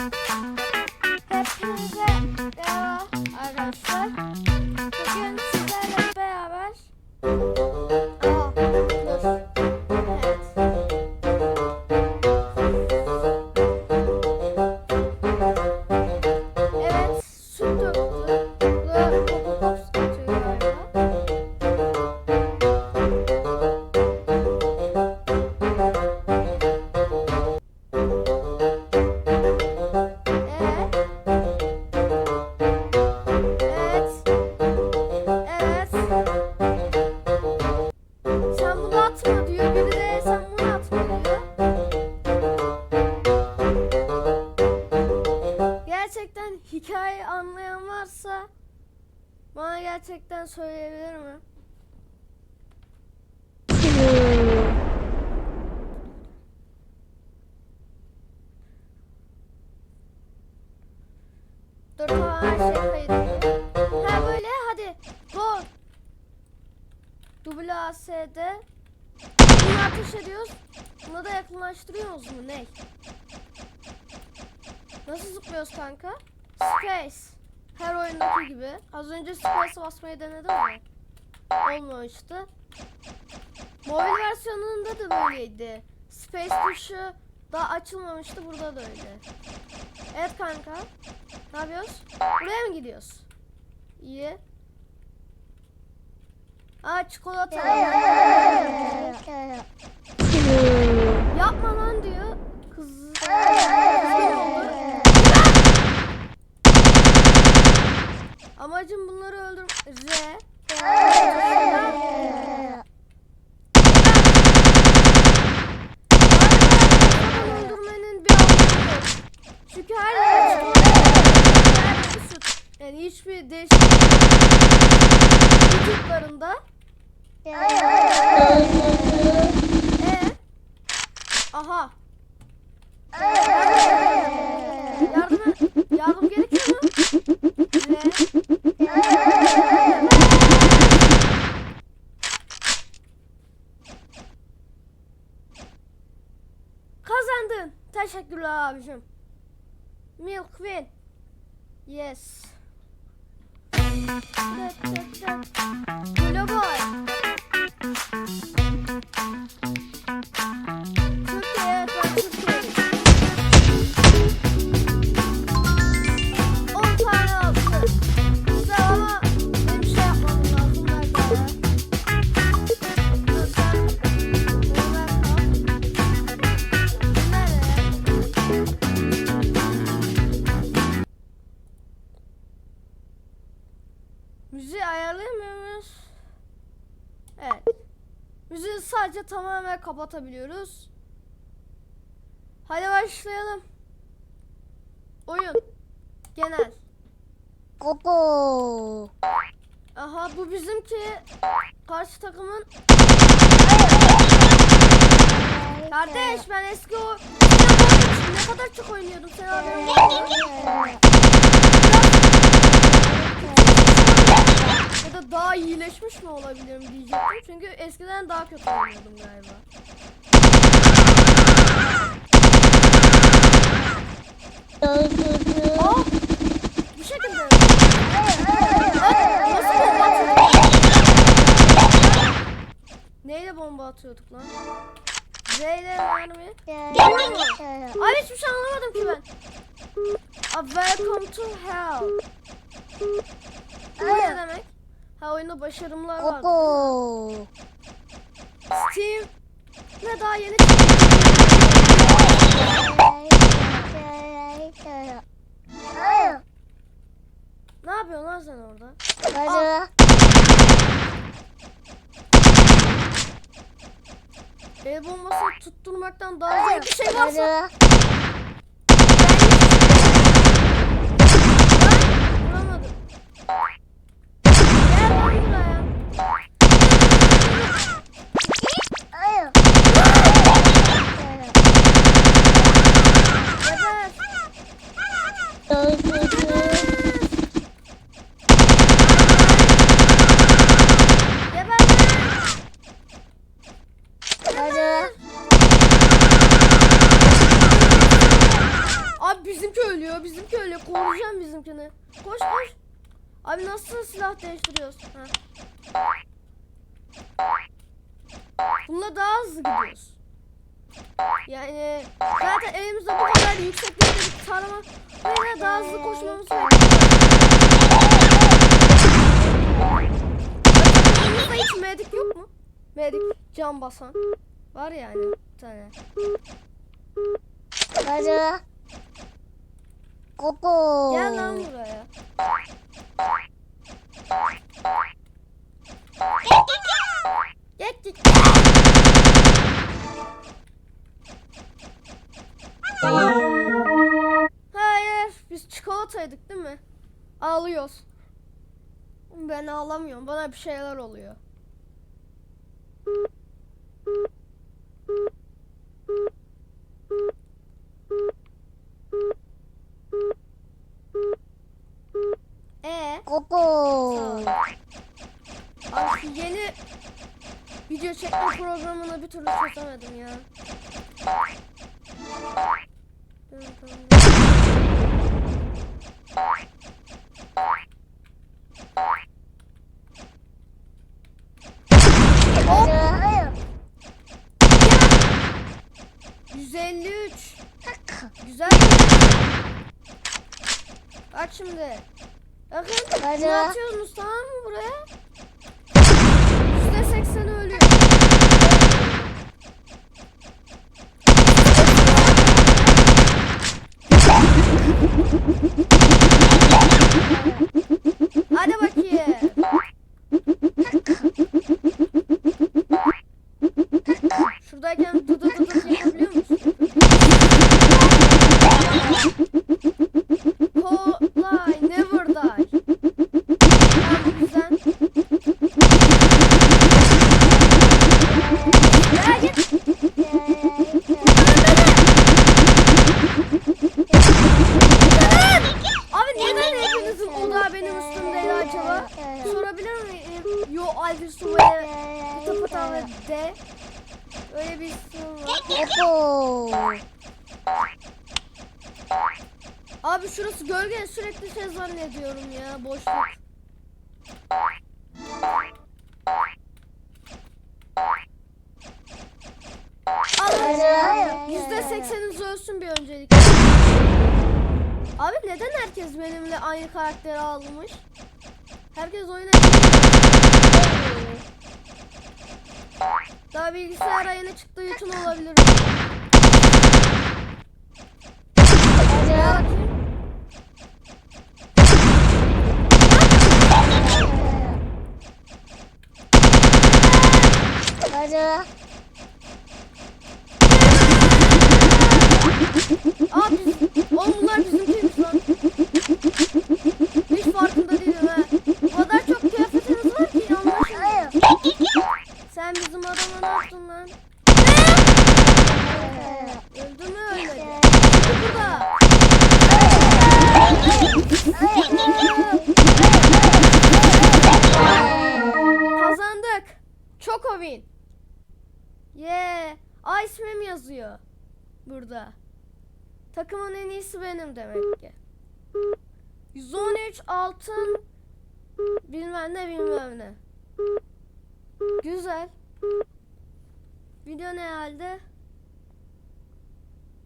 Thank you. Şey kaydediyor. Ha böyle hadi. Gol. WASD. Bunu ateş ediyoruz. Buna da yakınlaştırıyoruz mu ne? Nasıl zıplıyoruz kanka? Space. Her oyundaki gibi. Az önce Space'e basmayı denedim ama olmamıştı. Mobil versiyonunda da böyleydi. Space tuşu daha açılmamıştı. Burada da öyle. Evet kanka. Ne yapıyoruz? Buraya mı gidiyoruz? İyi. Aa çikolata. Yapma lan diyor. Kız. Amacım bunları öldür. Z. Adam öldürmenin bir anlamı yok. Çünkü her yer çikolata, her yeri süt. Yani hiçbir değişiklik vücutlarında. Ee? Aha. Yardım yardım gerekiyor mu? Ne? Kazandın. Teşekkürler abicim. Milk win. Yes. Hello boy. Sadece tamamen kapatabiliyoruz. Hadi başlayalım. Oyun. Genel. Koko. Aha bu bizimki. Karşı takımın. Kardeş ben eski o ne kadar çok oynuyordum sen haberin var mı? Ya da daha iyileşmiş mi olabilirim diyecektim. Çünkü eskiden daha kötü oynuyordum galiba. Aa! Bu şekilde. Evet, nasıl bomba atıyorduk? Neyle bomba atıyorduk lan? Z ile mermi. Abi hiçbir şey anlamadım ki ben. A welcome to hell. Bu ne demek? Ha oyunda başarımlar var. Koko. Steam ne daha yeni. Ne yapıyorsun lan sen orada? El bombası tutturmaktan daha zor bir şey varsa. Abi bizimki ölüyor. Bizimki ölüyor. Koruyacağım bizimkini. Koş koş. Abi nasıl silah değiştiriyoruz? Ha. Bununla daha hızlı gidiyoruz. Yani zaten elimizde bu kadar yükseklerde bir tarama böyle daha hızlı koşmamız gerekiyor. Hiç medik yok mu? Medik can basan. Var yani bir tane. Hadi. Koko. Gel lan buraya. Hayır, biz çikolataydık değil mi? Ağlıyoruz. Ben ağlamıyorum. Bana bir şeyler oluyor. E Koko. Abi şu yeni video çekme programını bir türlü çözemedim ya. Hadi. 153. Güzel. Bak şimdi. Bakın ne atıyorsunuz tamam mı buraya? %80 ölüyor. Hadi bakayım. Şuradayken dı Koko. Abi şurası gölge sürekli şey zannediyorum ya boşluk. Yüzde sekseniniz ölsün bir öncelik. Abi neden herkes benimle aynı karakteri almış? Herkes oyuna Daha bilgisayara yeni çıktığı için olabilir. Bakayım. Hadi. Aa biz, oğlum bunlar Öldü mü ölmedi? Burada. Kazandık. Çok ovin. Yeah. Aa ismim yazıyor. Burada. Takımın en iyisi benim demek ki. 113 altın bilmem ne bilmem ne. Güzel. Video ne halde?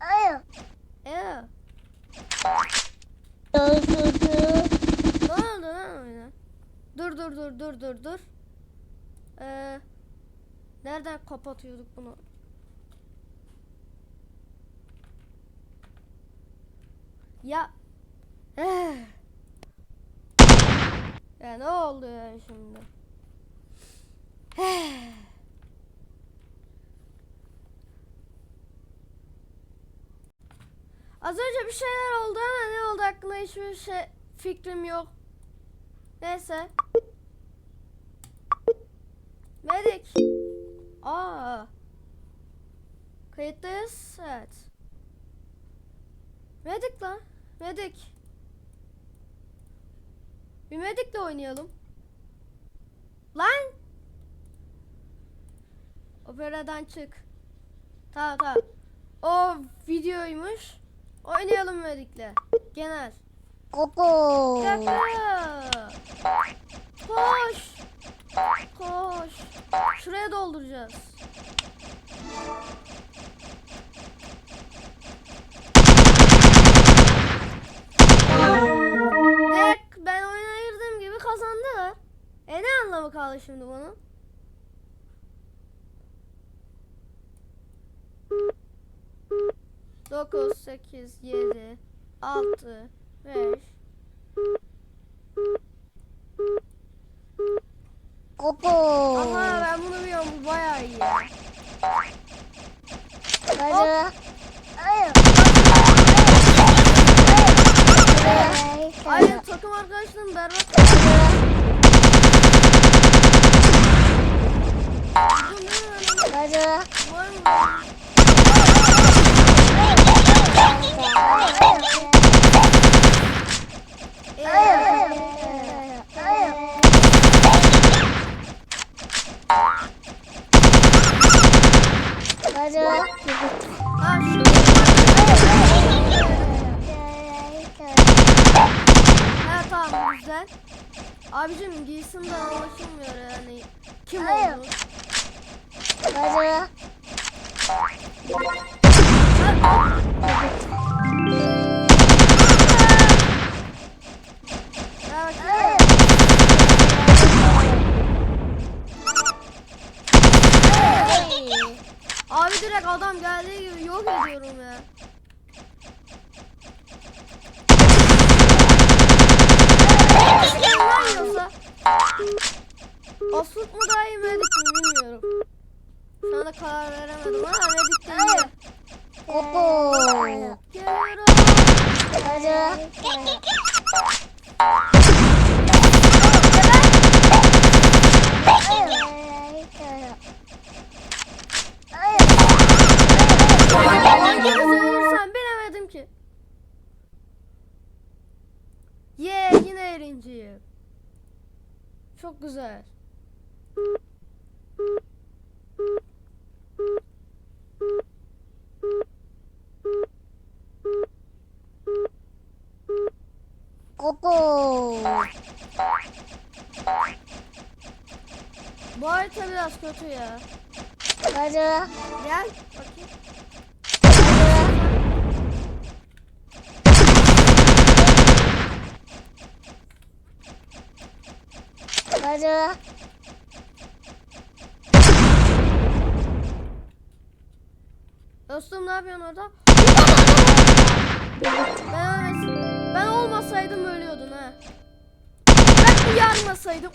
Ew. Ne oldu lan? Dur dur dur dur dur dur. Ee, nereden kapatıyorduk bunu? Ya. Eh. Ya ne oldu ya şimdi? Az önce bir şeyler oldu ama ne oldu hakkında hiçbir şey fikrim yok. Neyse. Medik. Aa. Kayıttayız. Evet. Medik lan. Medik. Bir medikle oynayalım. Lan. Operadan çık. Tamam tamam. O videoymuş. Oynayalım medikle. Genel. Koko. Dakika. Koş. Koş. Şuraya dolduracağız. Dek ben oyuna girdiğim gibi kazandılar. E ne anlamı kaldı şimdi bunun? Dokuz, sekiz, yedi, altı, beş, Koko. Aha ben bunu biliyorum bu bayağı iyi. Sarı. Hayır. Takım arkadaşlarım berbat. Güzel. Koko. Bu harita biraz kötü ya. Sarı. Gel Sarı. Dostum ne yapıyorsun orada? Ben ben olmasaydım ölüyordun ha. Ben uyarmasaydım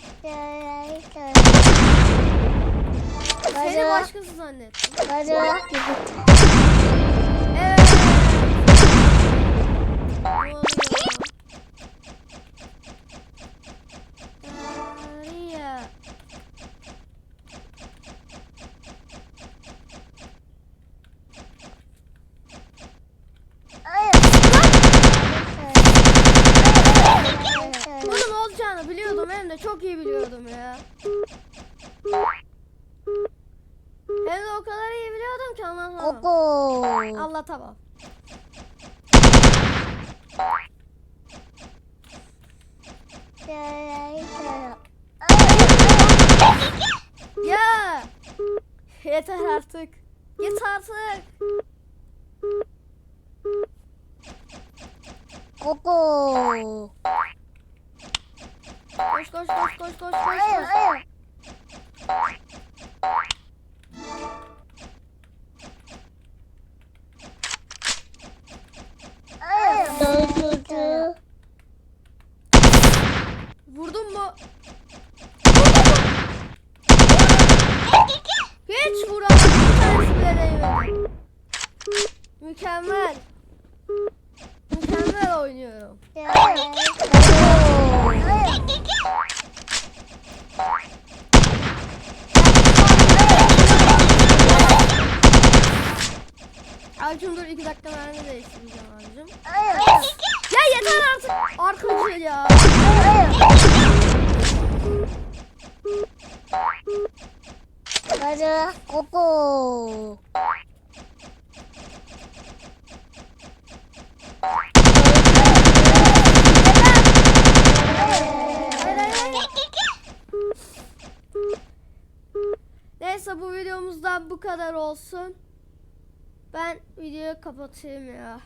seni başkası zannettim. Sarı. Yeter artık. Git artık. Koko. Koş koş koş koş koş koş. Hayır, hayır. Vurdun mu? Mükemmel. Mükemmel oynuyorum. Abicim dur iki dakika mermi değiştireceğim abicim. Ya yeter artık. Arkacı ya. 가자 bu kadar olsun. Ben videoyu kapatayım ya.